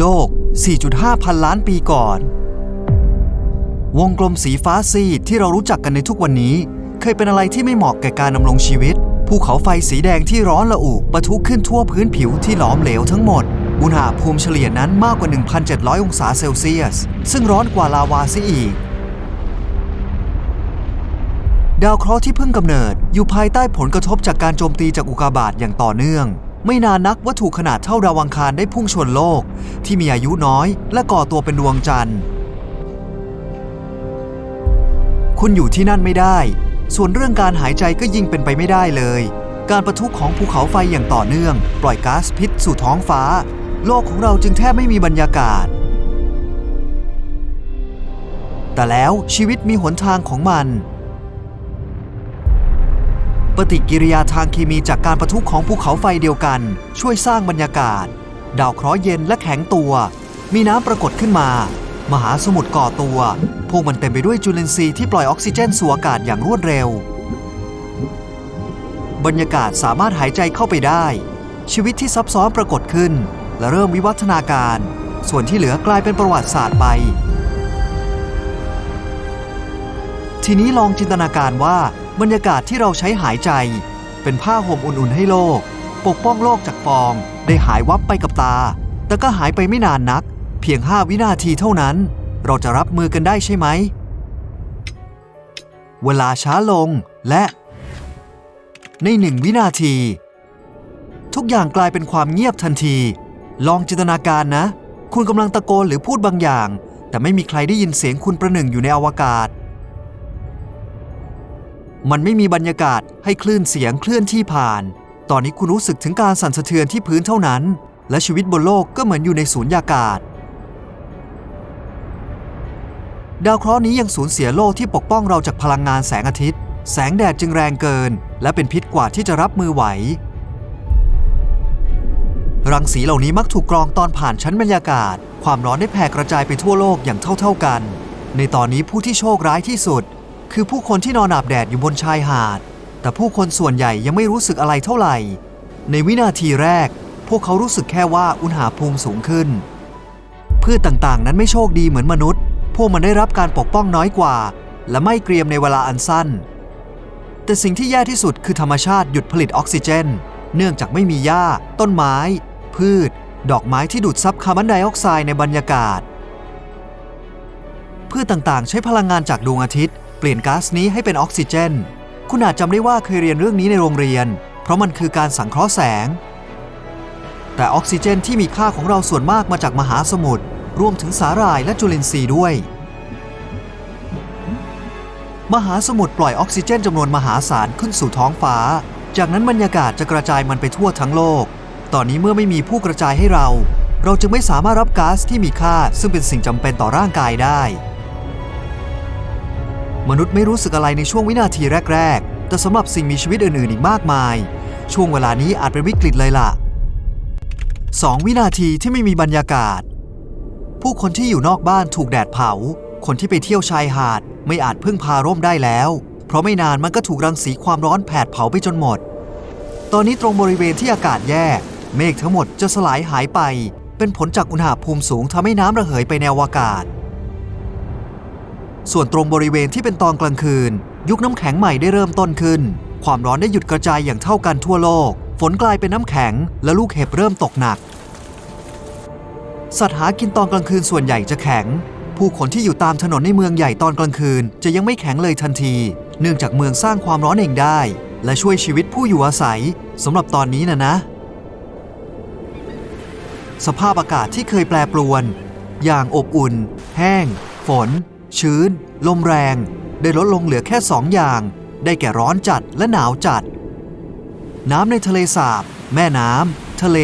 โลก 4.5 พันล้านปีก่อน วงกลมสีฟ้าซีดที่เรารู้จักกันในทุกวันนี้ เคยเป็นอะไรที่ไม่เหมาะแก่การดำรงชีวิต ภูเขาไฟสีแดงที่ร้อนระอุปะทุขึ้นทั่วพื้นผิวที่หลอมเหลวทั้งหมด อุณหภูมิเฉลี่ยนั้นมากกว่า 1,700 องศาเซลเซียส ซึ่งร้อนกว่าลาวาซิอีกดาวเคราะห์ที่เพิ่งกำเนิดอยู่ภายใต้ผลกระทบจากการโจมตีจากอุกกาบาตอย่างต่อเนื่อง ไม่นานนักวัตถุขนาดเท่าดาวอังคารได้พุ่งชนโลก ที่มีอายุน้อยและก่อตัวเป็นดวงจันทร์ คุณอยู่ที่นั่นไม่ได้ ส่วนเรื่องการหายใจก็ยิ่งเป็นไปไม่ได้เลย การประทุของภูเขาไฟอย่างต่อเนื่อง ปล่อยก๊าซพิษสู่ท้องฟ้า โลกของเราจึงแทบไม่มีบรรยากาศ แต่แล้วชีวิตมีหนทางของมัน ปฏิกิริยาทางเคมีจากการประทุของภูเขาไฟเดียวกัน ช่วยสร้างบรรยากาศ ดาวเคราะห์เย็นและแข็งตัว มีน้ำปรากฏขึ้นมา มหาสมุทรก่อตัว พวกมันเต็มไปด้วยจุลินทรีย์ที่ปล่อยออกซิเจนสู่อากาศอย่างรวดเร็ว บรรยากาศสามารถหายใจเข้าไปได้ ชีวิตที่ซับซ้อนปรากฏขึ้น และเริ่มวิวัฒนาการ ส่วนที่เหลือกลายเป็นประวัติศาสตร์ไปทีนี้ลองจินตนาการว่า บรรยากาศที่เราใช้หายใจ เป็นผ้าห่มอุ่นๆให้โลก ปกป้องโลกจากฟอง ได้หายวับไปกับตา แต่ก็หายไปไม่นานนัก เพียง5วินาทีเท่านั้น เราจะรับมือกันได้ใช่ไหม เวลาช้าลงและ ในหนึ่งวินาที ทุกอย่างกลายเป็นความเงียบทันที ลองจินตนาการนะ คุณกำลังตะโกนหรือพูดบางอย่าง แต่ไม่มีใครได้ยินเสียงคุณประหนึ่งอยู่ในอวกาศ มันไม่มีบรรยากาศให้คลื่นเสียงเคลื่อนที่ผ่าน ตอนนี้คุณรู้สึกถึงการสั่นสะเทือนที่พื้นเท่านั้น และชีวิตบนโลกก็เหมือนอยู่ในสูญญากาศ ดาวเคราะห์นี้ยังสูญเสียโลกที่ปกป้องเราจากพลังงานแสงอาทิตย์ แสงแดดจึงแรงเกิน และเป็นพิษกว่าที่จะรับมือไหว รังสีเหล่านี้มักถูกกรองตอนผ่านชั้นบรรยากาศ ความร้อนได้แผ่กระจายไปทั่วโลกอย่างเท่าๆกัน ในตอนนี้ผู้ที่โชคร้ายที่สุด คือผู้คนที่นอนอาบแดดอยู่บนชายหาด แต่ผู้คนส่วนใหญ่ยังไม่รู้สึกอะไรเท่าไหร่ ในวินาทีแรก พวกเขารู้สึกแค่ว่าอุณหภูมิสูงขึ้น พืชต่างๆ นั้นไม่โชคดีเหมือนมนุษย์ พวกมันได้รับการปกป้องน้อยกว่า และไม่เกรียมในเวลาอันสั้น แต่สิ่งที่แย่ที่สุดคือธรรมชาติหยุดผลิตออกซิเจน เนื่องจากไม่มีหญ้า ต้นไม้ พืช ดอกไม้ที่ดูดซับคาร์บอนไดออกไซด์ในบรรยากาศพืชต่างๆ ใช้พลังงานจากดวงอาทิตย์ เปลี่ยนก๊าซนี้ให้เป็นออกซิเจน คุณอาจจำได้ว่าเคยเรียนเรื่องนี้ในโรงเรียน เพราะมันคือการสังเคราะห์แสง แต่ออกซิเจนที่มีค่าของเราส่วนมากมาจากมหาสมุทรรวมถึงสาหร่ายและจุลินทรีย์ด้วย มหาสมุทรปล่อยออกซิเจนจำนวนมหาศาลขึ้นสู่ท้องฟ้า จากนั้นบรรยากาศจะกระจายมันไปทั่วทั้งโลก ตอนนี้เมื่อไม่มีผู้กระจายให้เรา เราจึงไม่สามารถรับก๊าซที่มีค่าซึ่งเป็นสิ่งจำเป็นต่อร่างกายได้ มนุษย์ไม่รู้สึกอะไรในช่วงวินาทีแรก ๆ แต่สำหรับสิ่งมีชีวิตอื่นๆ อีกมากมาย ช่วงเวลานี้อาจเป็นวิกฤตเลยล่ะ 2 วินาทีที่ไม่มีบรรยากาศ ผู้คนที่อยู่นอกบ้านถูกแดดเผา คนที่ไปเที่ยวชายหาดไม่อาจพึ่งพาร่มได้แล้ว เพราะไม่นานมันก็ถูกรังสีความร้อนแผดเผาไปจนหมด ตอนนี้ตรงบริเวณที่อากาศแย่ เมฆทั้งหมดจะสลายหายไป เป็นผลจากอุณหภูมิสูงทำให้น้ำระเหยไปในอวกาศ ส่วนตรงบริเวณที่เป็นตอนกลางคืน ยุคน้ำแข็งใหม่ได้เริ่มต้นขึ้น ความร้อนได้หยุดกระจายอย่างเท่ากันทั่วโลก ฝนกลายเป็นน้ำแข็ง และลูกเห็บเริ่มตกหนัก สัตว์หากินตอนกลางคืนส่วนใหญ่จะแข็ง ผู้คนที่อยู่ตามถนนในเมืองใหญ่ตอนกลางคืน จะยังไม่แข็งเลยทันที เนื่องจากเมืองสร้างความร้อนเองได้ และช่วยชีวิตผู้อยู่อาศัยสำหรับตอนนี้นะนะ สภาพอากาศที่เคยแปรปรวน อย่างอบอุ่น แห้ง ฝน ชื้น ลมแรง ได้ลดลงเหลือแค่สองอย่าง ได้แก่ร้อนจัดและหนาวจัด น้ำในทะเลสาบ แม่น้ำทะเล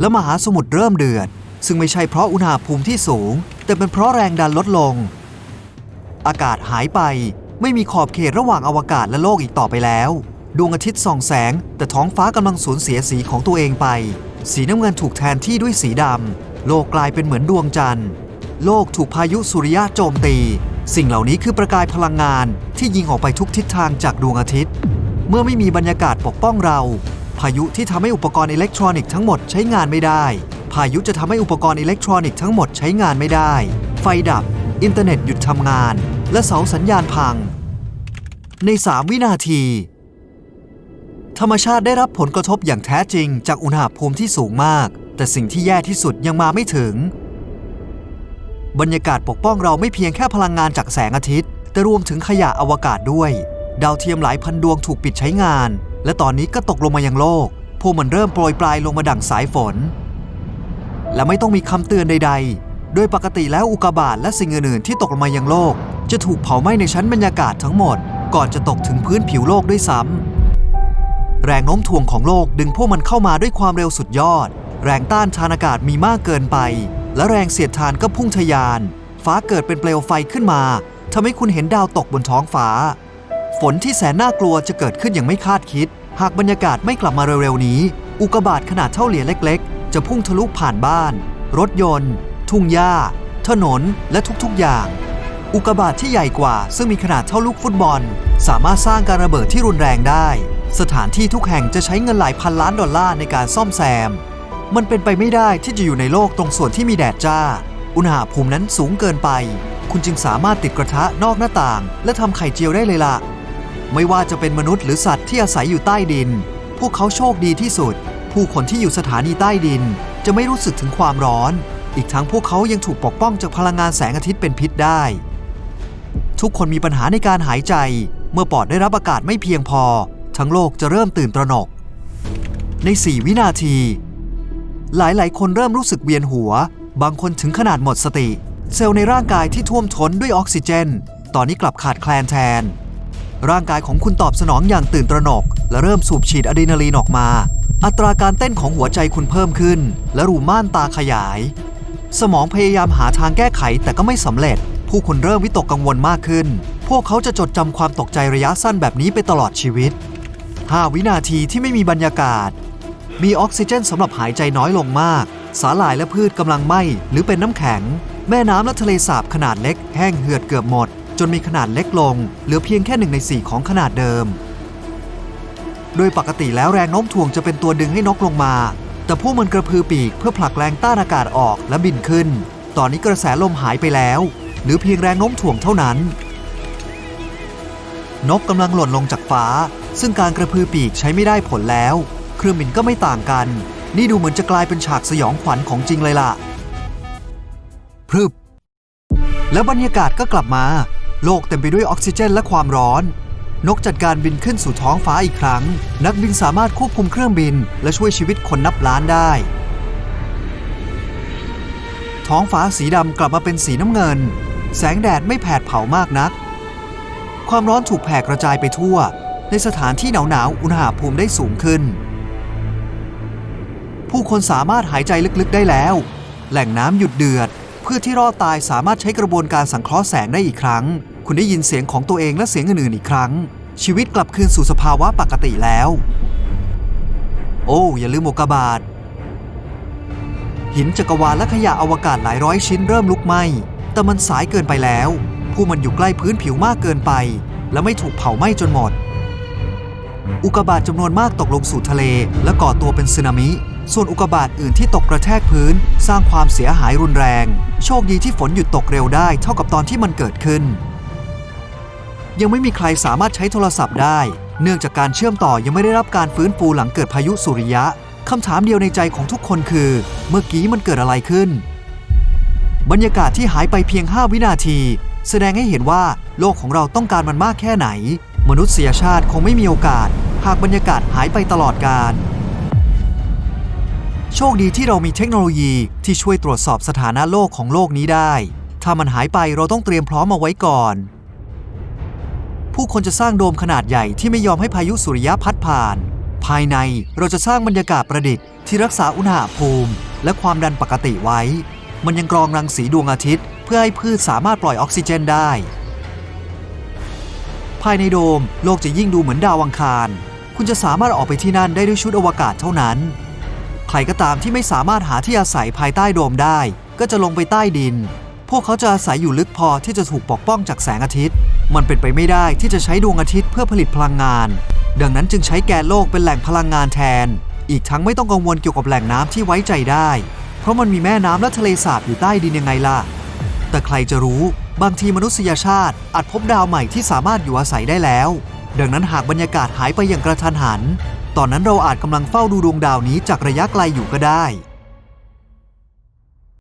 และมหาสมุทรเริ่มเดือด ซึ่งไม่ใช่เพราะอุณหภูมิที่สูง แต่เป็นเพราะแรงดันลดลง อากาศหายไปไม่มีขอบเขตระหว่างอวกาศและโลกอีกต่อไปแล้ว ดวงอาทิตย์ส่องแสง แต่ท้องฟ้ากำลังสูญเสียสีของตัวเองไป สีน้ำเงินถูกแทนที่ด้วยสีดำโลกกลายเป็นเหมือนดวงจันทร์ โลกถูกพายุสุริยะโจมตี สิ่งเหล่านี้คือประกายพลังงานที่ยิงออกไปทุกทิศทางจากดวงอาทิตย์ เมื่อไม่มีบรรยากาศปกป้องเรา พายุที่ทำให้อุปกรณ์อิเล็กทรอนิกส์ทั้งหมดใช้งานไม่ได้ พายุจะทำให้อุปกรณ์อิเล็กทรอนิกส์ทั้งหมดใช้งานไม่ได้ ไฟดับ อินเทอร์เน็ตหยุดทำงาน และเสาสัญญาณพัง ใน 3 วินาที ธรรมชาติได้รับผลกระทบอย่างแท้จริงจากอุณหภูมิที่สูงมาก แต่สิ่งที่แย่ที่สุดยังมาไม่ถึง บรรยากาศปกป้องเราไม่เพียงแค่พลังงานจากแสงอาทิตย์ แต่รวมถึงขยะอวกาศด้วย ดาวเทียมหลายพันดวงถูกปิดใช้งาน และตอนนี้ก็ตกลงมายังโลก พวกมันเริ่มโปรยปลายลงมาดั่งสายฝน และไม่ต้องมีคำเตือนใด ๆ โดยปกติแล้วอุกกาบาตและสิ่งอื่นๆที่ตกลงมายังโลก จะถูกเผาไหม้ในชั้นบรรยากาศทั้งหมด ก่อนจะตกถึงพื้นผิวโลกด้วยซ้ำแรงโน้มถ่วงของโลกดึงพวกมันเข้ามาด้วยความเร็วสุดยอด แรงต้านทานอากาศมีมากเกินไป และแรงเสียดทานก็พุ่งทะยาน ฟ้าเกิดเป็นเปลวไฟขึ้นมาทำให้คุณเห็นดาวตกบนท้องฟ้า ฝนที่แสนน่ากลัวจะเกิดขึ้นอย่างไม่คาดคิด หากบรรยากาศไม่กลับมาเร็วๆนี้ อุกกาบาตขนาดเท่าเหรียญเล็ก ๆ จะพุ่งทะลุผ่านบ้าน รถยนต์ ทุ่งหญ้า ถนน และทุกๆอย่าง อุกกาบาตที่ใหญ่กว่า ซึ่งมีขนาดเท่าลูกฟุตบอล สามารถสร้างการระเบิดที่รุนแรงได้ สถานที่ทุกแห่งจะใช้เงินหลายพันล้านดอลลาร์ในการซ่อมแซม มันเป็นไปไม่ได้ที่จะอยู่ในโลกตรงส่วนที่มีแดดจ้า อุณหภูมินั้นสูงเกินไป คุณจึงสามารถติดกระทะนอกหน้าต่าง และทำไข่เจียวได้เลยล่ะ ไม่ว่าจะเป็นมนุษย์หรือสัตว์ที่อาศัยอยู่ใต้ดิน พวกเขาโชคดีที่สุด ผู้คนที่อยู่สถานีใต้ดิน จะไม่รู้สึกถึงความร้อน อีกทั้งพวกเขายังถูกปกป้องจากพลังงานแสงอาทิตย์เป็นพิษได้ ทุกคนมีปัญหาในการหายใจ เมื่อปอดได้รับอากาศไม่เพียงพอ ทั้งโลกจะเริ่มตื่นตระหนก ใน 4 วินาที หลายๆ คนเริ่มรู้สึกเวียนหัว บางคนถึงขนาดหมดสติ เซลล์ในร่างกายที่ท่วมท้นด้วยออกซิเจน ตอนนี้กลับขาดแคลนแทน ร่างกายของคุณตอบสนองอย่างตื่นตระหนก และเริ่มสูบฉีดอะดรีนาลีนออกมา อัตราการเต้นของหัวใจคุณเพิ่มขึ้น และรูม่านตาขยาย สมองพยายามหาทางแก้ไขแต่ก็ไม่สำเร็จ ผู้คนเริ่มวิตกกังวลมากขึ้น พวกเขาจะจดจำความตกใจระยะสั้นแบบนี้ไปตลอดชีวิต 5 วินาทีที่ไม่มีบรรยากาศ มีออกซิเจนสำหรับหายใจน้อยลงมาก สาหร่ายและพืชกำลังไหม้หรือเป็นน้ำแข็ง แม่น้ำและทะเลสาบขนาดเล็กแห้งเหือดเกือบหมด จนมีขนาดเล็กลง เหลือเพียงแค่หนึ่งในสี่ของขนาดเดิม โดยปกติแล้วแรงโน้มถ่วงจะเป็นตัวดึงให้นกลงมา แต่พวกมันกระพือปีกเพื่อผลักแรงต้านอากาศออกและบินขึ้น ตอนนี้กระแสลมหายไปแล้ว หรือเพียงแรงโน้มถ่วงเท่านั้นนกกำลังหล่นลงจากฟ้า ซึ่งการกระพือปีกใช้ไม่ได้ผลแล้ว เครื่องบินก็ไม่ต่างกัน นี่ดูเหมือนจะกลายเป็นฉากสยองขวัญของจริงเลยล่ะ พรึบ แล้วบรรยากาศก็กลับมา โลกเต็มไปด้วยออกซิเจนและความร้อน นกจัดการบินขึ้นสู่ท้องฟ้าอีกครั้ง นักบินสามารถควบคุมเครื่องบิน และช่วยชีวิตคนนับล้านได้ ท้องฟ้าสีดำกลับมาเป็นสีน้ำเงิน แสงแดดไม่แผดเผามากนัก ความร้อนถูกแผ่กระจายไปทั่ว ในสถานที่หนาวๆ อุณหภูมิได้สูงขึ้น ผู้คนสามารถหายใจลึกๆได้แล้ว แหล่งน้ำหยุดเดือด เพืชที่รอดตายสามารถใช้กระบวนการสังเคราะห์แสงได้อีกครั้ง คุณได้ยินเสียงของตัวเองและเสียงอื่นๆอีกครั้ง ชีวิตกลับคืนสู่สภาวะปกติแล้ว โอ้อย่าลืมโอกาบาตหินจักรวาลและขยะอวกาศหลายร้อยชิ้นเริ่มลุกไหม้แต่มันสายเกินไปแล้ว ผู้มันอยู่ใกล้พื้นผิวมากเกินไป และไม่ถูกเผาไหม้จนหมด อุกกาบาตจำนวนมากตกลงสู่ทะเล และก่อตัวเป็นสึนามิ ส่วนอุกกาบาตอื่นที่ตกกระแทกพื้น สร้างความเสียหายรุนแรง โชคดีที่ฝนหยุดตกเร็วได้เท่ากับตอนที่มันเกิดขึ้น ยังไม่มีใครสามารถใช้โทรศัพท์ได้ เนื่องจากการเชื่อมต่อยังไม่ได้รับการฟื้นฟูหลังเกิดพายุสุริยะคำถามเดียวในใจของทุกคนคือ เมื่อกี้มันเกิดอะไรขึ้น บรรยากาศที่หายไปเพียง 5 วินาที แสดงให้เห็นว่าโลกของเราต้องการมันมากแค่ไหน มนุษยชาติคงไม่มีโอกาส หากบรรยากาศหายไปตลอดกาลโชคดีที่เรามีเทคโนโลยีที่ช่วยตรวจสอบสถานะโลกของโลกนี้ได้ ถ้ามันหายไปเราต้องเตรียมพร้อมเอาไว้ก่อน ผู้คนจะสร้างโดมขนาดใหญ่ที่ไม่ยอมให้พายุสุริยะพัดผ่าน ภายในเราจะสร้างบรรยากาศประดิษฐ์ที่รักษาอุณหภูมิ และความดันปกติไว้ มันยังกรองรังสีดวงอาทิตย์ เพื่อให้พืชสามารถปล่อยออกซิเจนได้ายในโดม โลกจะยิ่งดูเหมือนดาวอังคาร คุณจะสามารถออกไปที่นั่นได้ด้วยชุดอวกาศเท่านั้น ใครก็ตามที่ไม่สามารถหาที่อาศัยภายใต้โดมได้ ก็จะลงไปใต้ดิน พวกเขาจะอาศัยอยู่ลึกพอที่จะถูกปกป้องจากแสงอาทิตย์ มันเป็นไปไม่ได้ที่จะใช้ดวงอาทิตย์เพื่อผลิตพลังงาน ดังนั้นจึงใช้แกนโลกเป็นแหล่งพลังงานแทน อีกทั้งไม่ต้องกังวลเกี่ยวกับแหล่งน้ำที่ไว้ใจได้ เพราะมันมีแม่น้ำและทะเลสาบอยู่ใต้ดินยังไงล่ะ แต่ใครจะรู้ บางทีมนุษยชาติอาจพบดาวใหม่ที่สามารถอยู่อาศัยได้แล้ว ดังนั้นหากบรรยากาศหายไปอย่างกระทันหัน ตอนนั้นเราอาจกำลังเฝ้าดูดวงดาวนี้จากระยะไกลอยู่ก็ได้